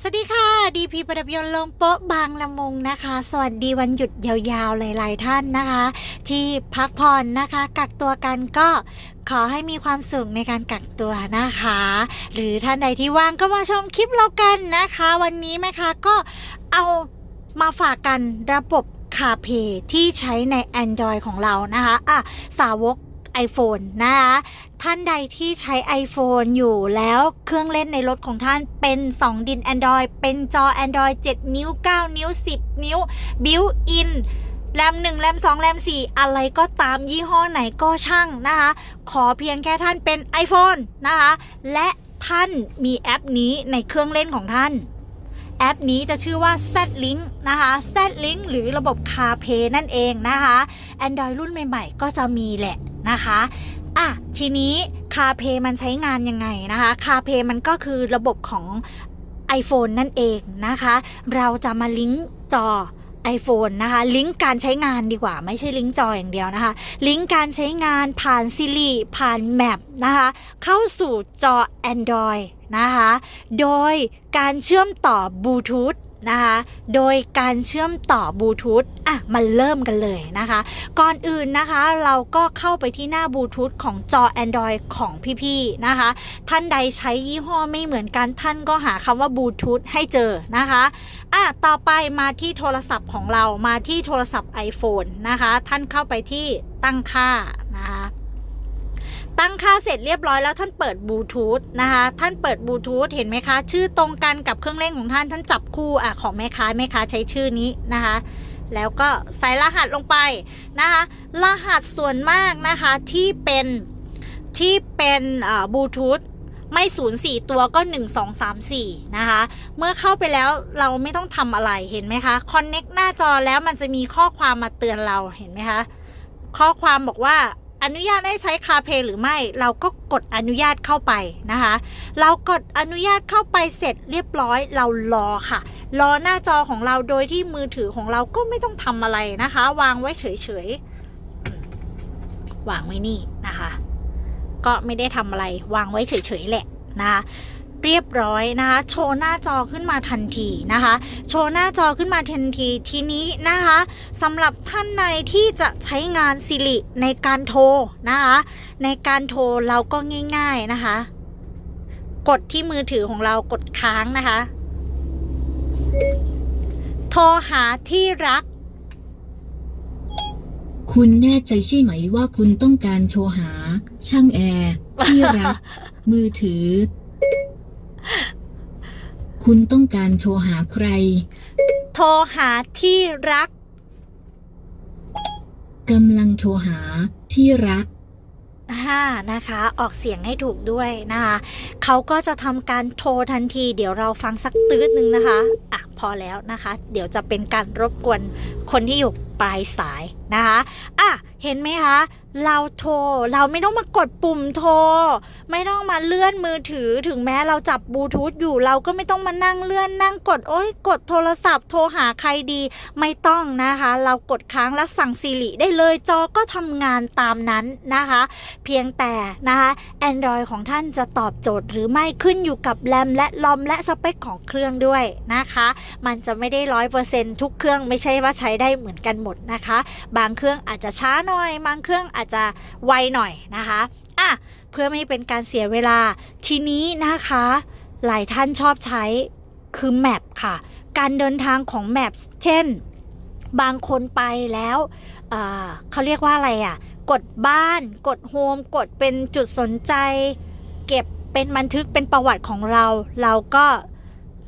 สวัสดีค่ะดีพีประดับยนต์ลงโป๊ะบางละมุงนะคะ สวัสดีวันหยุดยาวๆหลายๆท่านนะคะ ที่พักผ่อนนะคะ กักตัวกันก็ขอให้มีความสุขในการกักตัวนะคะ หรือท่านใดที่ว่างก็มาชมคลิปเรากันนะคะ วันนี้แม่คะก็เอามาฝากกันระบบคาเพที่ใช้ใน Android ของเรานะคะอะสาวก iPhone นะคะท่านใดที่ใช้ iPhone อยู่แล้วเครื่องเล่นในรถของท่านเป็น 2 ดิน Android เป็นจอ Android 7 นิ้ว 9 นิ้ว 10 นิ้ว built in แรม1แรม2แรม4 อะไรก็ตามยี่ห้อไหนก็ช่างนะคะ ขอเพียงแค่ท่านเป็น iPhone นะคะ และท่านมีแอปนี้ในเครื่องเล่นของท่าน แอปนี้จะชื่อว่า Z-Link นะคะ Z-Link หรือระบบ CarPlay นั่นเองนะคะ Android รุ่นใหม่ ๆ ก็จะมีแหละ นะคะอะทีนี้ CarPlay มันใช้งานยังไงนะคะ CarPlay มันก็คือระบบของ iPhone นั่นเองนะคะ เราจะมาลิงก์จอ iPhone นะคะ ลิงก์การใช้งานดีกว่า ไม่ใช่ลิงก์จออย่างเดียวนะคะ ลิงก์การใช้งานผ่าน Siri ผ่าน Map นะคะ เข้าสู่จอ Android นะคะ โดยการเชื่อมต่อบลูทูธ นะคะ โดยการเชื่อมต่อบลูทูธอะมันเริ่มกันเลยนะคะ ก่อนอื่นนะคะเราก็เข้าไปที่หน้าบลูทูธของจอ Android ของพี่ๆนะคะ ท่านใดใช้ยี่ห้อไม่เหมือนกันท่านก็หาคำว่าบลูทูธให้เจอนะคะอะต่อไปมาที่โทรศัพท์ของเรามาที่โทรศัพท์ iPhone นะคะ ท่านเข้าไปที่ตั้งค่า ตั้งค่าเสร็จเรียบร้อยแล้วท่านเปิดบลูทูธนะคะท่านเปิดบลูทูธเห็นไหมคะ ชื่อตรงกันกับเครื่องเล่นของท่านท่านจับคู่อะของแม่ค้าแม่ค้าใช้ชื่อนี้นะคะแล้วก็ใส่รหัสลงไปนะคะรหัสส่วนมากนะคะที่เป็นที่เป็นบลูทูธไม่ศูนย์สี่ตัวก็1 2 3 4นะคะ เมื่อเข้าไปแล้วเราไม่ต้องทำอะไรเห็นไหมคะคอนเน็กหน้าจอแล้วมันจะมีข้อความมาเตือนเราเห็นไหมคะ ข้อความบอกว่า อนุญาตให้ใช้คาเพหรือไม่ เราก็กดอนุญาตเข้าไปนะคะ เรากดอนุญาตเข้าไปเสร็จเรียบร้อย เรารอค่ะ รอหน้าจอของเราโดยที่มือถือของเราก็ไม่ต้องทำอะไรนะคะ วางไว้เฉยๆ วางไว้นี่นะคะ ก็ไม่ได้ทำอะไร วางไว้เฉยๆแหละนะคะ เรียบร้อยนะคะ โชว์หน้าจอขึ้นมาทันทีนะคะ โชว์หน้าจอขึ้นมาทันทีทีนี้นะคะสำหรับท่านในที่จะใช้งานสิริในการโทรนะคะ ในการโทรเราก็ง่าย ๆนะคะ กดที่มือถือของเรากดค้างนะคะ โทรหาที่รัก คุณแน่ใจใช่ไหมว่าคุณต้องการโทรหา ช่างแอร์ที่รัก มือถือ คุณต้องการโทรหาใคร โทรหาที่รัก กำลังโทรหาที่รักอ่านะคะ ออกเสียงให้ถูกด้วยนะคะเขาก็จะทำการโทรทันที เดี๋ยวเราฟังสักตืดหนึ่งนะคะ อะ พอแล้วนะคะ เดี๋ยวจะเป็นการรบกวนคนที่อยู่ ปลายสายนะคะอะเห็นไหมคะเราโทร เราไม่ต้องมากดปุ่มโทร ไม่ต้องมาเลื่อนมือถือถึงแม้เราจับบลูทูธอยู่เราก็ไม่ต้องมานั่งเลื่อนนั่งกดโอ้ยกดโทรศัพท์โทรหาใครดี ไม่ต้องนะคะ เรากดค้างแล้วสั่งซีรีได้เลยจอก็ทำงานตามนั้นนะคะ เพียงแต่นะคะ Android ของท่านจะตอบโจทย์หรือไม่ขึ้นอยู่กับแรมและลอมและสเปคของเครื่องด้วยนะคะ มันจะไม่ได้ร้อยเปอร์เซ็นทุกเครื่องไม่ใช่ว่าใช้ได้เหมือนกันหมดนะคะ บางเครื่องอาจจะช้าหน่อย บางเครื่องอาจจะไวหน่อยนะคะอะเพื่อไม่ให้เป็นการเสียเวลาทีนี้นะคะ หลายท่านชอบใช้คือแมปค่ะ การเดินทางของแมปเช่น บางคนไปแล้วเเขาเรียกว่าอะไรอะ กดบ้าน กดโฮม กดเป็นจุดสนใจ เก็บเป็นบันทึกเป็นประวัติของเรา เราก็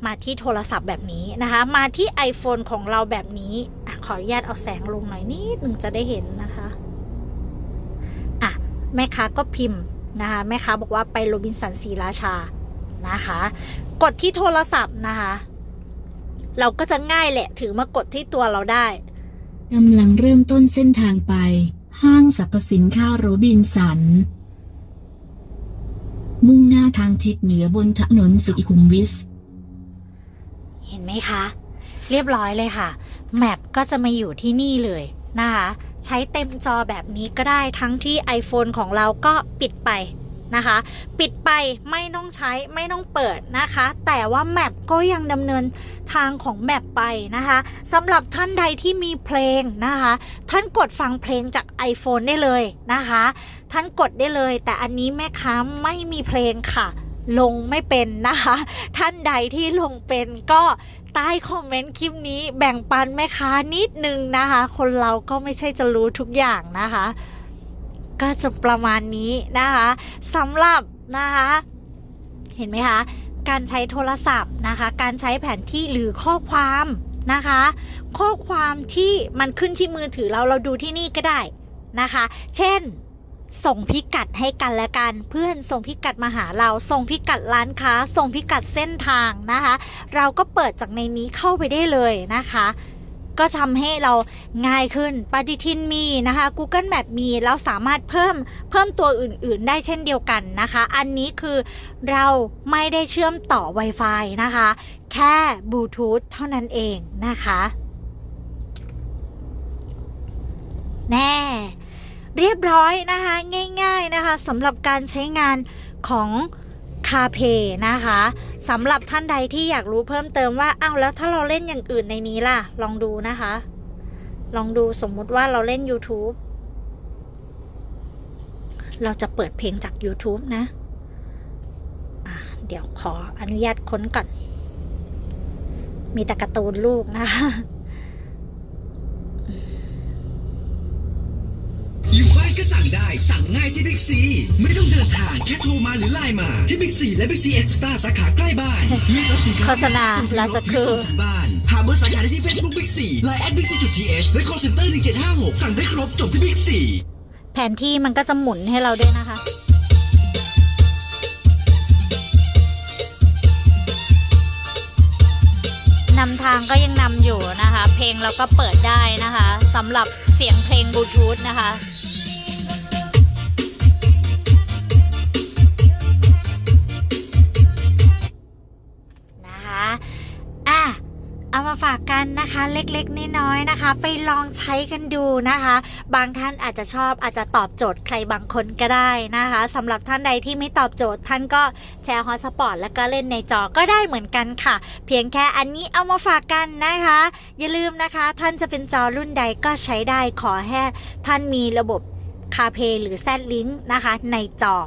มาที่โทรศัพท์แบบนี้นะคะ มาที่ iPhone ของเราแบบนี้อขออนุญาตเอาแสงลงหน่อยนิดหนึ่งจะได้เห็นนะคะอะแม่ค้าก็พิมพ์นะคะแม่ค้าบอกว่าไปโรบินสันศรีราชานะคะ กดที่โทรศัพท์นะคะ เราก็จะง่ายแหละถือมากดที่ตัวเราได้กำลังเริ่มต้นเส้นทางไป ห้างสรรพสินค้าโรบินสัน มุ่งหน้าทางทิศเหนือบนถนนสุขุมวิท เห็นไหมคะ เรียบร้อยเลยค่ะ แมปก็จะมาอยู่ที่นี่เลยนะคะ ใช้เต็มจอแบบนี้ก็ได้ทั้งที่ iPhone ของเราก็ปิดไปนะคะ ปิดไปไม่ต้องใช้ไม่ต้องเปิดนะคะ แต่ว่าแมปก็ยังดำเนินทางของแมปไปนะคะสำหรับท่านใดที่มีเพลงนะคะ ท่านกดฟังเพลงจาก iPhone ได้เลยนะคะ ท่านกดได้เลย แต่อันนี้แม่ค้าไม่มีเพลงค่ะ ลงไม่เป็นนะคะ ท่านใดที่ลงเป็นก็ใต้คอมเมนต์คลิปนี้แบ่งปันแม่ค้านิดนึงนะคะ คนเราก็ไม่ใช่จะรู้ทุกอย่างนะคะ ก็จะประมาณนี้นะคะสำหรับนะคะ เห็นไหมคะ การใช้โทรศัพท์นะคะ การใช้แผนที่หรือข้อความนะคะ ข้อความที่มันขึ้นที่มือถือเราเราดูที่นี่ก็ได้นะคะ เช่น ส่งพิกัดให้กันและกัน เพื่อนส่งพิกัดมาหาเรา ส่งพิกัดร้านค้า ส่งพิกัดเส้นทางนะคะ เราก็เปิดจากในนี้เข้าไปได้เลยนะคะ ก็ทำให้เราง่ายขึ้นปฏิทินมีนะคะ Google Map มีเราสามารถเพิ่มเพิ่มตัวอื่นๆ ได้เช่นเดียวกันนะคะ อันนี้คือเราไม่ได้เชื่อมต่อ Wi-Fi นะคะ แค่บลูทูธเท่านั้นเองนะคะ แน่ เรียบร้อยนะคะ ง่ายๆนะคะสำหรับการใช้งานของคาเพนะคะสำหรับท่านใดที่อยากรู้เพิ่มเติมว่าอ้าวแล้วถ้าเราเล่นอย่างอื่นในนี้ล่ะ ลองดูนะคะ ลองดูสมมุติว่าเราเล่น YouTube เราจะเปิดเพลงจาก YouTube นะะเดี๋ยวขออนุญาตค้นก่อน มีแต่การ์ตูนลูกนะคะ อยู่บ้าน ก็สั่งได้ สั่งง่ายที่บิ๊กซี ไม่ต้องเดินทางแค่โทรมาหรือไลน์มา ที่บิ๊กซีและบิ๊กซีเอ็กซ์ตาสาขาใกล้บ้านเลือกรับสินค้าโฆษณาส่งถึงลาสักครู่ส่งถึงบ้านหาเบอร์สาขาได้ที่เฟซบุ๊กบิ๊กซีไลน์แอดบิ๊กซีจุดทีเอชและ call center 1756สั่งได้ครบจบที่บิ๊กซี แผนที่มันก็จะหมุนให้เราด้วยนะคะ นำทางก็ยังนำอยู่นะคะ เพลงเราก็เปิดได้นะคะสำหรับเสียงเพลงบลูทูธนะคะนะคะ เอามาฝากกันนะคะเล็กๆน้อยๆนะคะ ไปลองใช้กันดูนะคะ บางท่านอาจจะชอบอาจจะตอบโจทย์ใครบางคนก็ได้นะคะสำหรับท่านใดที่ไม่ตอบโจทย์ ท่านก็แชร์ฮอสปอร์ตแล้วก็เล่นในจอก็ได้เหมือนกันค่ะ เพียงแค่อันนี้เอามาฝากกันนะคะ อย่าลืมนะคะ ท่านจะเป็นจอรุ่นใดก็ใช้ได้ขอแค่ท่านมีระบบ คาเพหรือแซดลิงนะคะ ในจอ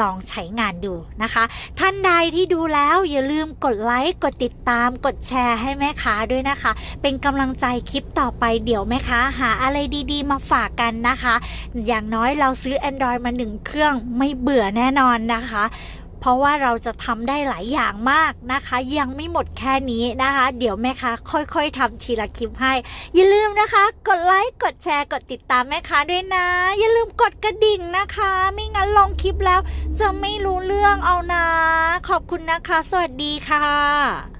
ลองใช้งานดูนะคะ ท่านใดที่ดูแล้วอย่าลืมกดไลค์กดติดตามกดแชร์ให้แม่ค้าด้วยนะคะ เป็นกำลังใจคลิปต่อไปเดี๋ยวแม่ค้าหาอะไรดีๆ มาฝากกันนะคะ อย่างน้อยเราซื้อ Android มาหนึ่งเครื่องไม่เบื่อแน่นอนนะคะ เพราะว่าเราจะทำได้หลายอย่างมากนะคะ ยังไม่หมดแค่นี้นะคะ เดี๋ยวแม่ค้าค่อยๆทำทีละคลิปให้ อย่าลืมนะคะ กดไลค์กดแชร์กดติดตามแม่ค้าด้วยนะ อย่าลืมกดกระดิ่งนะคะ ไม่งั้นลองคลิปแล้ว จะไม่รู้เรื่องเอานะ ขอบคุณนะคะ สวัสดีค่ะ